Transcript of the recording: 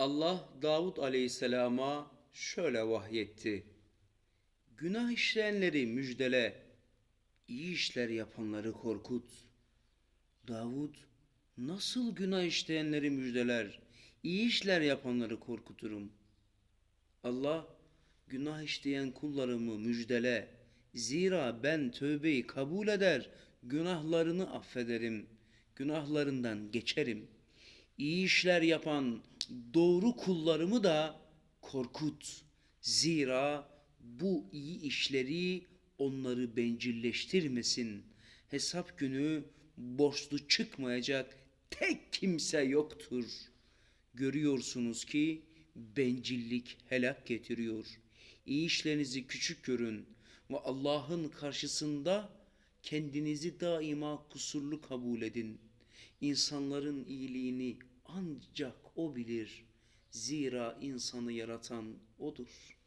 Allah Davud aleyhisselama şöyle vahyetti. Günah işleyenleri müjdele, iyi işler yapanları korkut. Davud nasıl günah işleyenleri müjdeler, iyi işler yapanları korkuturum. Allah günah işleyen kullarımı müjdele. Zira ben tövbeyi kabul eder, günahlarını affederim, günahlarından geçerim. İyi işler yapan doğru kullarımı da korkut. Zira bu iyi işleri onları bencilleştirmesin. Hesap günü borçlu çıkmayacak tek kimse yoktur. Görüyorsunuz ki bencillik helak getiriyor. İyi işlerinizi küçük görün ve Allah'ın karşısında kendinizi daima kusurlu kabul edin. İnsanların iyiliğini ancak O bilir. Zira insanı yaratan O'dur.''